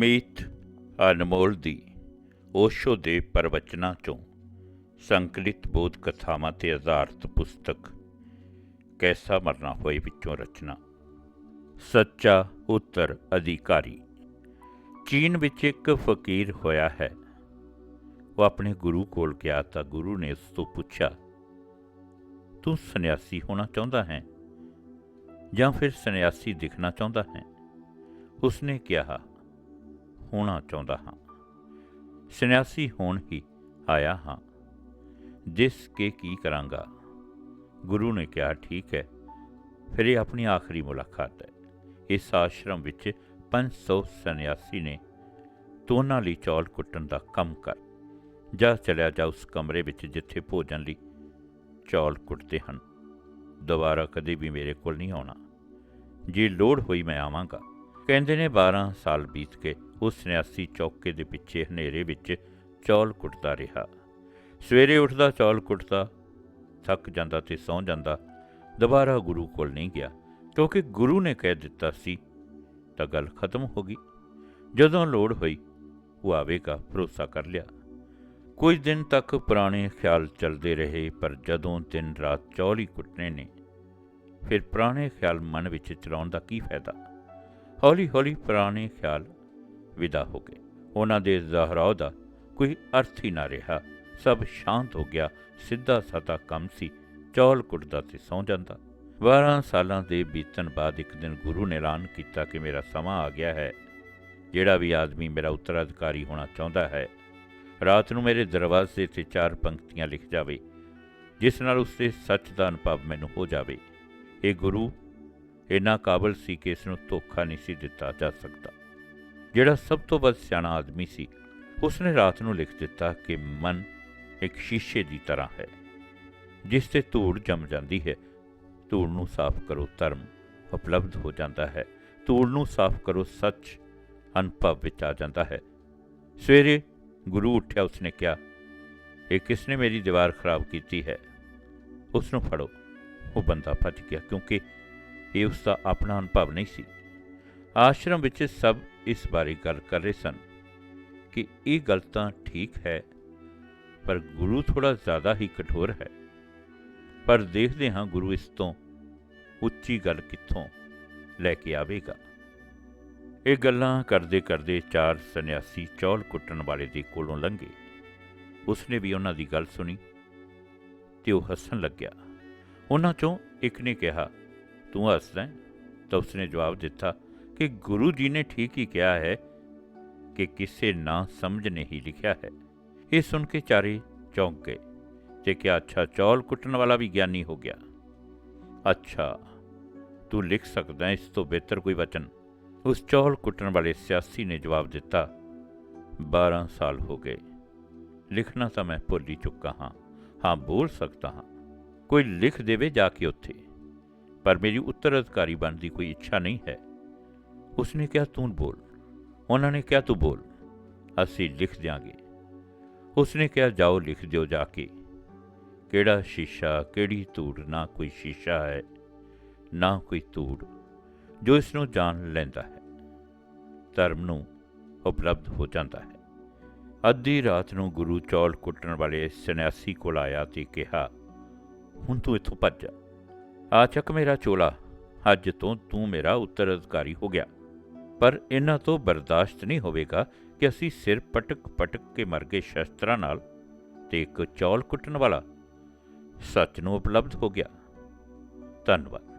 ਗੁਰਮੀਤ ਅਨਮੋਲ ਦੀ ਓਸ਼ੋ ਦੇ ਪ੍ਰਵਚਨਾਂ ਚੋਂ ਸੰਕਲਿਤ ਬੋਧ ਕਥਾਵਾਂ ਤੇ ਆਧਾਰਿਤ ਪੁਸਤਕ ਕੈਸਾ ਮਰਨਾ ਹੋਏ ਵਿੱਚੋਂ ਰਚਨਾ। ਸੱਚਾ ਉੱਤਰ ਅਧਿਕਾਰੀ, ਚੀਨ ਵਿੱਚ ਇੱਕ ਫਕੀਰ ਹੋਇਆ ਹੈ। ਉਹ ਆਪਣੇ ਗੁਰੂ ਕੋਲ ਗਿਆ ਤਾਂ ਗੁਰੂ ਨੇ ਉਸ ਤੋਂ ਪੁੱਛਿਆ, ਤੂੰ ਸੰਨਿਆਸੀ ਹੋਣਾ ਚਾਹੁੰਦਾ ਹੈ ਜਾਂ ਫਿਰ ਸੰਨਿਆਸੀ ਦਿਖਣਾ ਚਾਹੁੰਦਾ ਹੈ? ਉਸਨੇ ਕਿਹਾ ਹੋਣਾ ਚਾਹੁੰਦਾ ਹਾਂ। ਸੰਨਿਆਸੀ ਹੋਣ ਹੀ ਆਇਆ ਹਾਂ। ਜਿਸ ਕੇ ਕੀ ਕਰਾਂਗਾ? ਗੁਰੂ ਨੇ ਕਿਹਾ, ਠੀਕ ਹੈ। ਫਿਰ ਇਹ ਆਪਣੀ ਆਖਰੀ ਮੁਲਾਕਾਤ ਹੈ। ਇਸ ਆਸ਼ਰਮ ਵਿੱਚ 500 ਸੰਨਿਆਸੀ ਨੇ ਤੋਨਾਂ ਲਈ ਚੌਲ ਕੁੱਟਣ ਦਾ ਕੰਮ ਕਰ। ਜਾ ਚਲਿਆ ਜਾ ਉਸ ਕਮਰੇ ਵਿੱਚ ਜਿੱਥੇ ਭੋਜਨ ਲਈ ਚੌਲ ਕੁੱਟਦੇ ਹਨ। ਦੁਬਾਰਾ ਕਦੇ ਵੀ ਮੇਰੇ ਕੋਲ ਨਹੀਂ ਆਉਣਾ। ਜੇ ਲੋੜ ਹੋਈ ਮੈਂ ਆਵਾਂਗਾ। ਕਹਿੰਦੇ ਨੇ 12 ਸਾਲ ਬੀਤ ਕੇ ਉਸ ਸੰਨਿਆਸੀ ਚੌਕੇ ਦੇ ਪਿੱਛੇ ਹਨੇਰੇ ਵਿੱਚ ਚੌਲ ਕੁੱਟਦਾ ਰਿਹਾ। ਸਵੇਰੇ ਉੱਠਦਾ ਚੌਲ ਕੁੱਟਦਾ, ਥੱਕ ਜਾਂਦਾ ਤੇ ਸੌਂ ਜਾਂਦਾ, ਦੁਬਾਰਾ ਗੁਰੂ ਕੋਲ ਨਹੀਂ ਗਿਆ। ਕਿਉਂਕਿ ਗੁਰੂ ਨੇ ਕਹਿ ਦਿੱਤਾ ਸੀ, ਤਾਂ ਗੱਲ ਖਤਮ ਹੋ ਗਈ। ਜਦੋਂ ਲੋੜ ਹੋਈ, ਉਹ ਆਵੇਗਾ, ਭਰੋਸਾ ਕਰ ਲਿਆ। ਕੁਝ ਦਿਨ ਤੱਕ ਪੁਰਾਣੇ ਖਿਆਲ ਚੱਲਦੇ ਰਹੇ, ਪਰ ਜਦੋਂ ਦਿਨ ਰਾਤ ਚੌਲ ਹੀ ਕੁੱਟਣੇ ਨੇ, ਫਿਰ ਪੁਰਾਣੇ ਖਿਆਲ ਮਨ ਵਿੱਚ ਚਲਾਉਣ ਦਾ ਕੀ ਫਾਇਦਾ? ਹੌਲੀ ਹੌਲੀ ਪੁਰਾਣੇ ਖਿਆਲ ਵਿਦਾ ਹੋ ਗਏ। ਉਹਨਾਂ ਦੇ ਜ਼ਹਰਾਉ ਦਾ ਕੋਈ ਅਰਥ ਹੀ ਨਾ ਰਿਹਾ। ਸਭ ਸ਼ਾਂਤ ਹੋ ਗਿਆ। ਸਿੱਧਾ ਸਾਦਾ ਕੰਮ ਸੀ। ਚੌਲ ਕੁੱਟਦਾ ਤੇ ਸੌਂ ਜਾਂਦਾ। 12 ਸਾਲਾਂ ਦੇ ਬੀਤਣ ਬਾਅਦ ਇੱਕ ਦਿਨ ਗੁਰੂ ਨੇ ਐਲਾਨ ਕੀਤਾ ਕਿ ਮੇਰਾ ਸਮਾਂ ਆ ਗਿਆ ਹੈ। ਜਿਹੜਾ ਵੀ ਆਦਮੀ ਮੇਰਾ ਉੱਤਰਾਧਿਕਾਰੀ ਹੋਣਾ ਚਾਹੁੰਦਾ ਹੈ, ਰਾਤ ਨੂੰ ਮੇਰੇ ਦਰਵਾਜ਼ੇ ਤੇ ਚਾਰ ਪੰਕਤੀਆਂ ਲਿਖ ਜਾਵੇ, ਜਿਸ ਨਾਲ ਉਸਦੇ ਸੱਚ ਦਾ ਅਨੁਭਵ ਮੈਨੂੰ ਹੋ ਜਾਵੇ। ਇਹ ਗੁਰੂ ਇੰਨਾ ਕਾਬਲ ਸੀ ਕਿ ਇਸ ਨੂੰ ਧੋਖਾ ਨਹੀਂ ਸੀ ਦਿੱਤਾ ਜਾ ਸਕਦਾ। ਜਿਹੜਾ ਸਭ ਤੋਂ ਵੱਧ ਸਿਆਣਾ ਆਦਮੀ ਸੀ, ਉਸਨੇ ਰਾਤ ਨੂੰ ਲਿਖ ਦਿੱਤਾ ਕਿ ਮਨ ਇੱਕ ਸ਼ੀਸ਼ੇ ਦੀ ਤਰ੍ਹਾਂ ਹੈ, ਜਿਸ ਤੇ ਧੂੜ ਜੰਮ ਜਾਂਦੀ ਹੈ। ਧੂੜ ਨੂੰ ਸਾਫ਼ ਕਰੋ, ਧਰਮ ਉਪਲਬਧ ਹੋ ਜਾਂਦਾ ਹੈ। ਧੂੜ ਨੂੰ ਸਾਫ਼ ਕਰੋ, ਸੱਚ ਅਨੁਭਵ ਵਿੱਚ ਆ ਜਾਂਦਾ ਹੈ। ਸਵੇਰੇ ਗੁਰੂ ਉੱਠਿਆ, ਉਸਨੇ ਕਿਹਾ, ਇਹ ਕਿਸ ਨੇ ਮੇਰੀ ਦੀਵਾਰ ਖਰਾਬ ਕੀਤੀ ਹੈ? ਉਸ ਨੂੰ ਫੜੋ। ਉਹ ਬੰਦਾ ਭੱਜ ਗਿਆ, ਕਿਉਂਕਿ ਇਹ ਉਸ ਦਾ ਆਪਣਾ ਅਨੁਭਵ ਨਹੀਂ ਸੀ। ਆਸ਼ਰਮ ਵਿੱਚ ਸਭ ਇਸ ਬਾਰੇ ਗੱਲ ਕਰ ਰਹੇ ਸਨ ਕਿ ਇਹ ਗੱਲ ਤਾਂ ਠੀਕ ਹੈ, ਪਰ ਗੁਰੂ ਥੋੜਾ ਜ਼ਿਆਦਾ ਹੀ ਕਠੋਰ ਹੈ। ਪਰ ਦੇਖਦੇ ਹਾਂ ਗੁਰੂ ਇਸ ਤੋਂ ਉੱਚੀ ਗੱਲ ਕਿੱਥੋਂ ਲੈ ਕੇ ਆਵੇਗਾ। ਇਹ ਗੱਲਾਂ ਕਰਦੇ ਕਰਦੇ ਚਾਰ ਸੰਨਿਆਸੀ ਚੌਲ ਕੁੱਟਣ ਵਾਲੇ ਦੇ ਕੋਲੋਂ ਲੰਘੇ। ਉਸਨੇ ਵੀ ਉਹਨਾਂ ਦੀ ਗੱਲ ਸੁਣੀ ਤੇ ਉਹ ਹੱਸਣ ਲੱਗਿਆ। ਉਹਨਾਂ ਚੋਂ ਇੱਕ ਨੇ ਕਿਹਾ ਤੂੰ ਹੱਸਦਾ ਹੈ?" ਤਾਂ ਉਸਨੇ ਜਵਾਬ ਦਿੱਤਾ ਕਿ ਗੁਰੂ ਜੀ ਨੇ ਠੀਕ ਹੀ ਕਿਹਾ ਹੈ ਕਿ ਕਿਸੇ ਨਾ ਸਮਝ ਨੇ ਹੀ ਲਿਖਿਆ ਹੈ ਇਹ ਸੁਣ ਕੇ ਚਾਰੇ ਚੌਂਕ ਗਏ ਤੇ ਕਿਹਾ ਅੱਛਾ ਚੌਲ ਕੁੱਟਣ ਵਾਲਾ ਵੀ ਗਿਆਨੀ ਹੋ ਗਿਆ ਅੱਛਾ ਤੂੰ ਲਿਖ ਸਕਦਾ ਹੈ ਇਸ ਤੋਂ ਬਿਹਤਰ ਕੋਈ ਵਚਨ ਉਸ ਚੌਲ ਕੁੱਟਣ ਵਾਲੇ ਸਿਆਸੀ ਨੇ ਜਵਾਬ ਦਿੱਤਾ 12 ਸਾਲ ਹੋ ਗਏ ਲਿਖਣਾ ਤਾਂ ਮੈਂ ਭੁੱਲ ਹੀ ਚੁੱਕਾ ਹਾਂ ਹਾਂ ਬੋਲ ਸਕਦਾ ਹਾਂ ਕੋਈ ਲਿਖ ਦੇਵੇ ਜਾ ਕੇ ਉੱਥੇ ਪਰ ਮੇਰੀ ਉੱਤਰਾਧਿਕਾਰੀ ਬਣਨ ਦੀ ਕੋਈ ਇੱਛਾ ਨਹੀਂ ਹੈ। ਉਸਨੇ ਕਿਹਾ, ਤੂੰ ਬੋਲ। ਉਹਨਾਂ ਨੇ ਕਿਹਾ, ਤੂੰ ਬੋਲ। ਅਸੀਂ ਲਿਖ ਦਿਆਂਗੇ। ਉਸਨੇ ਕਿਹਾ, ਜਾਓ, ਲਿਖ ਦਿਓ ਜਾ ਕੇ। ਕਿਹੜਾ ਸ਼ੀਸ਼ਾ, ਕਿਹੜੀ ਧੂੜ, ਨਾ ਕੋਈ ਸ਼ੀਸ਼ਾ ਹੈ, ਨਾ ਕੋਈ ਧੂੜ, ਜੋ ਇਸ ਨੂੰ ਜਾਣ ਲੈਂਦਾ ਹੈ। ਧਰਮ ਨੂੰ ਉਪਲਬਧ ਹੋ ਜਾਂਦਾ ਹੈ। ਅੱਧੀ ਰਾਤ ਨੂੰ ਗੁਰੂ ਚੌਲ ਕੁੱਟਣ ਵਾਲੇ ਸੰਨਿਆਸੀ ਕੋਲ ਆਇਆ ਤੇ ਕਿਹਾ, ਹੁਣ ਤੂੰ ਇੱਥੋਂ ਭੱਜ ਜਾ। ਆ ਚੱਕ ਮੇਰਾ ਚੋਲਾ। ਅੱਜ ਤੋਂ ਤੂੰ ਮੇਰਾ ਉੱਤਰਾਧਿਕਾਰੀ ਹੋ ਗਿਆ। ਪਰ ਇਹਨਾਂ ਤੋਂ ਬਰਦਾਸ਼ਤ ਨਹੀਂ ਹੋਵੇਗਾ ਕਿ ਅਸੀਂ ਸਿਰ ਪਟਕ ਪਟਕ ਕੇ ਮਰ ਗਏ ਸ਼ਸਤਰਾਂ ਨਾਲ ਤੇ ਇੱਕ ਚੌਲ ਕੁੱਟਣ ਵਾਲਾ ਸੱਚ ਨੂੰ ਉਪਲਬਧ ਹੋ ਗਿਆ। ਧੰਨਵਾਦ।